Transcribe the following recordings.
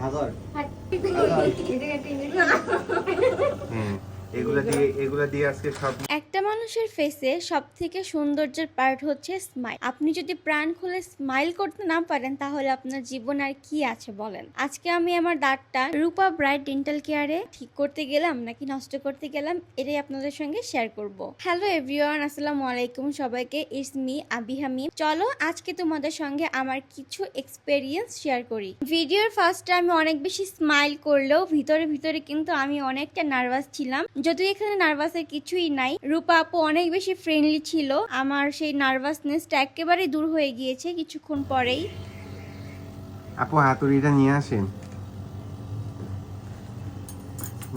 না হুম একটা মানুষের ফেসে সব থেকে সৌন্দর্যের পার্ট হচ্ছে স্মাইল আপনি যদি প্রাণ খুলে স্মাইল করতে না পারেন, তাহলে আপনার জীবন আর কি আছে বলেন? আজকে আমি আমার দাঁতটা রূপা ব্রাইট ডেন্টাল কেয়ারে ঠিক করতে গেলাম নাকি নষ্ট করতে গেলাম, এটাই আপনাদের সঙ্গে শেয়ার করব। হ্যালো এভরিওয়ান আসসালামু আলাইকুম সবাইকে। ইটস মি আবি হামিম চলো আজকে তোমাদের সঙ্গে আমার কিছু এক্সপেরিয়েন্স শেয়ার করি। ভিডিওর ফার্স্টে আমি অনেক বেশি স্মাইল করলেও ভিতরে ভিতরে কিন্তু আমি অনেকটা নার্ভাস ছিলাম। যদিও এখানে নার্ভাসের কিছুই নাই। রূপা আপু অনেক বেশি ফ্রেন্ডলি ছিল। আমার সেই নার্ভাসনেসটা একেবারে দূর হয়ে গিয়েছে কিছুক্ষণ পরেই। আপু হাতুড়িটা নিয়ে আসেন।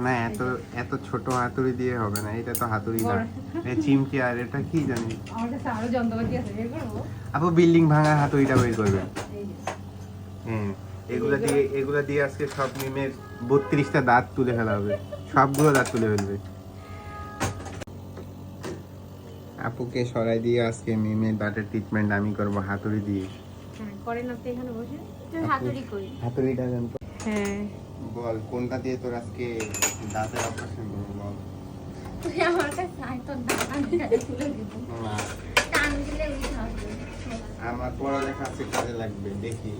না এত এত ছোট হাতুড়ি দিয়ে হবে না এটা তো হাতুড়ি না। এই চিমটি আর এটা কি জানি? আমার কাছে আরও যন্ত্রপাতি আছে বের করব? আপু বিল্ডিং ভাঙা হাতুড়িটা বের করবে হ্যাঁ এগুলা দিয়ে এগুলা দিয়ে আজকে সব মিমের বত্রিশটা দাঁত তুলে ফেলা হবে। সবগুলো দাঁত তুলে ফেলবে। আপুকে সরাই দিয়ে আজকে মিমের দাঁতের ট্রিটমেন্ট আমি করব হাতুড়ি দিয়ে। হ্যাঁ করেন আপনি এখানে বসে। হাতুড়ি করি। হাতুড়িটা জানতো হ্যাঁ। বল কোনটা দিয়ে তোর আজকে দাঁতের অপারেশন করব বল। তুই আমার কাছে আয় তোর দাঁত তুলে দিব। না, টান দিলে আমার পড়ালেখা আছে কাজে লাগবে দেখি।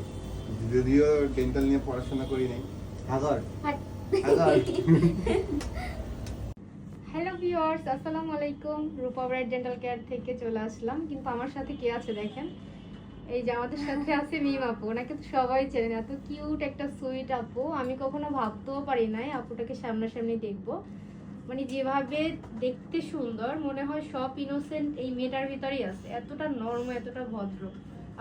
যদিও ডেন্টাল নিয়ে পড়াশোনা করি নাই। হাজার। হাজার হ্যালো ভিউয়ার্স আসসালামু আলাইকুম। রূপা ব্রাইট ডেন্টাল কেয়ার থেকে চলে আসলাম। কিন্তু আমার সাথে কে আছে দেখেন? এই যে আমাদের সাথে আছে মিম আপু। ওনাকে তো সবাই চেনেন এত কিউট একটা সুইট আপু। আমি কখনো ভাবতেও পারি নাই আপুটাকে সামনাসামনি দেখব। মানে যেভাবে দেখতে সুন্দর, মনে হয় সব ইনোসেন্ট এই মেয়েটার ভিতরেই আছে। এতটা নরম, এতটা ভদ্র।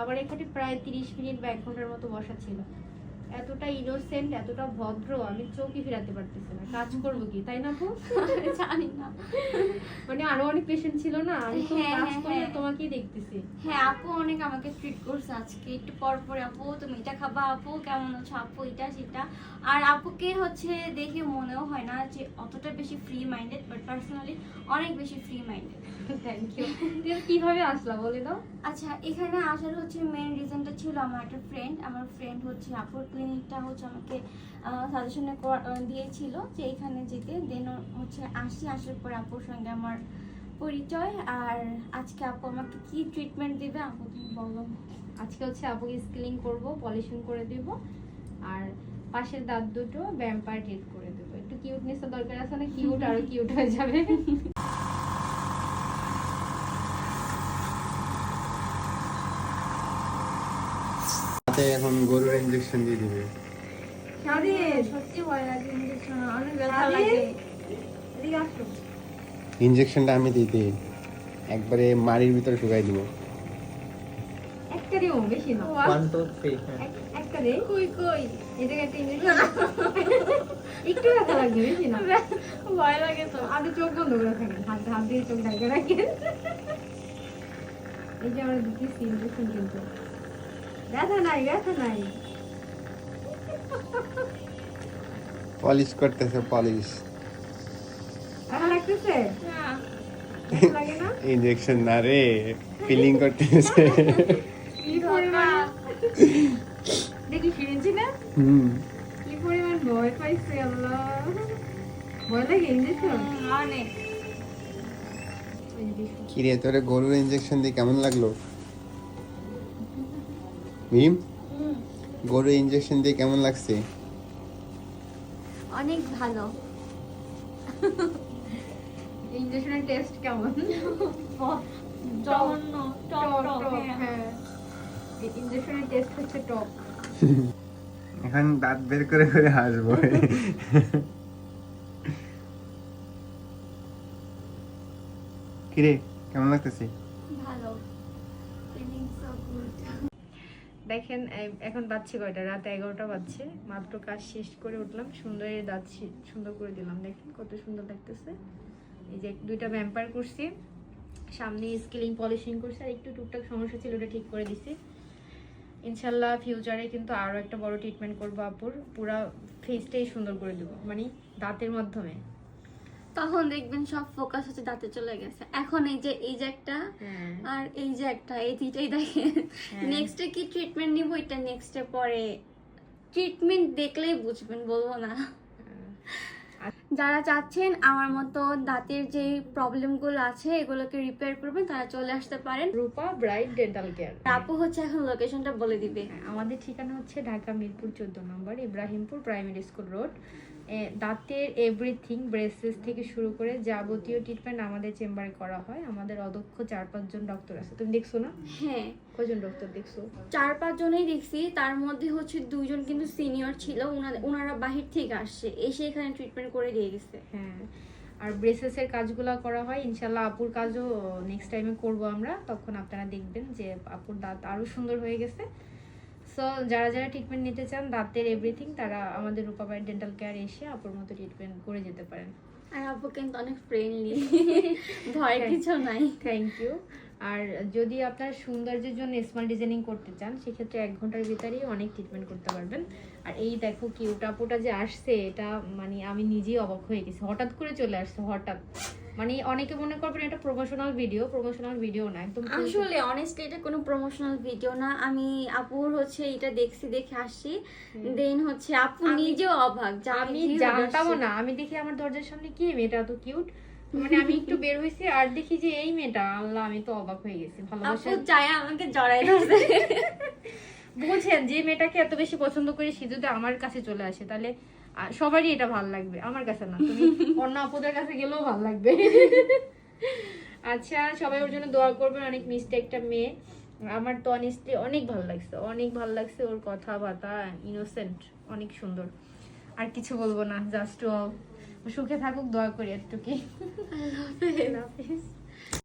আবার এখানে প্রায় তিরিশ মিনিট বা এক ঘণ্টার মতো বসা ছিল। এতটা ইনোসেন্ট এতটা ভদ্র আমি চোখই ফেরাতে পারতেছি না। কাজ করব কি তাই না জানি না। মানে আরও অনেক পেশেন্ট ছিল না আমি তো হ্যাঁ, কাজ হ্যাঁ, করে হ্যাঁ। তোমাকেই দেখতেছি। হ্যাঁ আপু অনেক আমাকে ট্রিট করছে আজকে। একটু পর পর আপু তুমি এটা খাবা আপু কেমন আছো আপু? এটা সেটা। আর আপুকে হচ্ছে দেখে মনেও হয় না যে অতটা বেশি ফ্রি মাইন্ডেড বাট পার্সোনালি অনেক বেশি ফ্রি মাইন্ডেড থ্যাংক ইউ তুমি কীভাবে আসলা বলে দাও? আচ্ছা এখানে আসার হচ্ছে মেন রিজনটা ছিল আমার একটা ফ্রেন্ড আমার ফ্রেন্ড হচ্ছে আপুর ক্লিনিকটা হচ্ছে আমাকে সাজেশনে দিয়েছিল যে এখানে যেতে। দেন হচ্ছে আসি আসার পর আপুর সঙ্গে আমার পরিচয়। আর আজকে আপু আমাকে কি ট্রিটমেন্ট দিবে আপু তুমি বলো। আজকে হচ্ছে আপুকে স্কিলিং করব পলিশিং করে দেব। আর পাশের দাঁত দুটো ভ্যাম্পায়ার ট্রিট করে দেবো। একটু কিউটনেস দরকার আছে না? কিউট আরও কিউট হয়ে যাবে হাতে এখন গরুর ইঞ্জেকশন দিয়ে দিবে। ইঞ্জেকশনটা আমি দিতে একবারে মাড়ির ভিতরে ঢুকাই দিব। বেশি না। কই কই? এদিকে একটা ইঞ্জেকশন একটু ব্যথা লাগবে বেশি না। ভয় লাগে তো। চোখ বন্ধ করে থাকেন। হাত হাত দিয়ে চোখ ঢাকা রাখেন। এই যে আমরা দিতেছি ইঞ্জেকশন কিন্তু। ব্যথা নাই ব্যথা নাই। পলিশ করতেছে পলিশ। ব্যথা লাগতেছে? না ব্যথা না? ইঞ্জেকশন না রে ফিলিং করতেছে। দেখি ফিরেছি না? হুম। কি পরিমাণ ভয় পাইছে আল্লাহ। ভয় লাগে ইঞ্জেকশন অনেক। কিরে তোরে গরুর ইঞ্জেকশন দিয়ে কেমন লাগল? মিম গরুর ইনজেকশন দিয়ে কেমন লাগছে? অনেক ভালো। ইঞ্জেকশনের টেস্ট কেমন? জঘন্য টক টক টক ইঞ্জেকশনের টেস্ট হচ্ছে টক এখন দাঁত বের করে করে হাসবো। কিরে কেমন লাগতেছে ভালো ফিলিং সো গুড দেখেন এখন বাজছে কয়টা? রাত এগারোটা বাজছে। মাত্র কাজ শেষ করে উঠলাম। সুন্দর দাঁত সুন্দর করে দিলাম। দেখেন কত সুন্দর লাগতেছে। এই যে দুইটা ভ্যাম্পার করছি। সামনে স্কিলিং পলিশিং করছি। আর একটু টুকটাক সমস্যা ছিল, ওটা ঠিক করে দিছি। ইনশাল্লাহ ফিউচারে কিন্তু আরও একটা বড় ট্রিটমেন্ট করব আপুর। পুরা ফেসটাই সুন্দর করে দেবো। মানে দাঁতের মাধ্যমে। তখন দেখবেন সব ফোকাস হচ্ছে দাঁতে চলে গেছে। এখন এই যে এই যে একটা হ্যাঁ। আর এই যে একটা এই দুইটাই দেখেন। হ্যাঁ। নেক্সটে কি ট্রিটমেন্ট নিব? এটা নেক্সটে পরে। ট্রিটমেন্ট দেখলেই বুঝবেন বলব না। যারা চাচ্ছেন আমার মতো দাঁতের যে প্রবলেমগুলো আছে এগুলোকে রিপেয়ার করবেন তারা চলে আসতে পারেন। রূপা ব্রাইট ডেন্টাল কেয়ার আপু হচ্ছে এখন লোকেশনটা বলে দিবে। হ্যাঁ, আমাদের ঠিকানা হচ্ছে ঢাকা মিরপুর চোদ্দ number Ibrahimpur primary school road দাঁতের এভরিথিং ব্রেসেস থেকে শুরু করে যাবতীয় ট্রিটমেন্ট আমাদের চেম্বারে করা হয়। আমাদের অদক্ষ চার পাঁচজন ডক্টর আছে। তুমি দেখছ না? হ্যাঁ। কজন ডক্টর দেখছ? চার পাঁচ জনেই দেখছি। তার মধ্যে হচ্ছে দুইজন কিন্তু সিনিয়র ছিল। ওনারা বাহির থেকে আসছে। এসে এখানে ট্রিটমেন্ট করে দিয়ে গেছে। হ্যাঁ। আর ব্রেসেসের কাজগুলো করা হয়। ইনশাল্লাহ আপুর কাজও নেক্সট টাইমে করব আমরা। তখন আপনারা দেখবেন যে আপুর দাঁত আরও সুন্দর হয়ে গেছে। সো যারা যারা ট্রিটমেন্ট নিতে চান দাঁতের এভরিথিং তারা আমাদের রূপাবাই ডেন্টাল কেয়ার এসে আপুর মতো ট্রিটমেন্ট করে যেতে পারেন। আর আপু কিন্তু অনেক ফ্রেন্ডলি ভয়ের কিছু নাই। থ্যাংক ইউ আর যদি আপনার সৌন্দর্যের জন্য স্মাল ডিজাইনিং করতে চান সেক্ষেত্রে এক ঘণ্টার ভিতরেই অনেক ট্রিটমেন্ট করতে পারবেন। আর এই দেখো কিউট আপুটা যে আসছে এটা মানে আমি নিজেই অবাক হয়ে গেছি। হঠাৎ করে চলে আসছে হঠাৎ। মানে অনেকে মনে করবেন এটা প্রমোশনাল ভিডিও প্রমোশনাল ভিডিও না একদম আসলে অনেস্টলি এটা কোনো প্রমোশনাল ভিডিও না। আমি আপুর হচ্ছে এটা দেখছি দেখে আসছি। দেন হচ্ছে আপু নিজেও অবাক আমি জানতামও না আমি দেখি আমার দরজার সামনে কি মেয়েটা এত কিউট মানে আমি একটু বের হয়েছি আর দেখি যে এই মেয়েটা আল্লাহ আমি তো অবাক হয়ে গেছি আপু ভালোবাসা চায় আমাকে জড়াই ধরছে। বুঝছেন যে মেয়েটাকে এত বেশি পছন্দ করি সে যদি আমার কাছে চলে আসে তাহলে সবারই এটা ভালো লাগবে। আমার কাছে না তুমি অন্য আপুদের কাছে গেলেও ভালো লাগবে। আচ্ছা সবাই ওর জন্য দোয়া করবেন অনেক মিষ্টি একটা মেয়ে। আমার তো অনেস্টলি অনেক ভালো লাগছে অনেক ভালো লাগছে ওর কথাবার্তা ইনোসেন্ট অনেক সুন্দর। আর কিছু বলব না জাস্ট সুখে থাকুক দোয়া করি একটু কি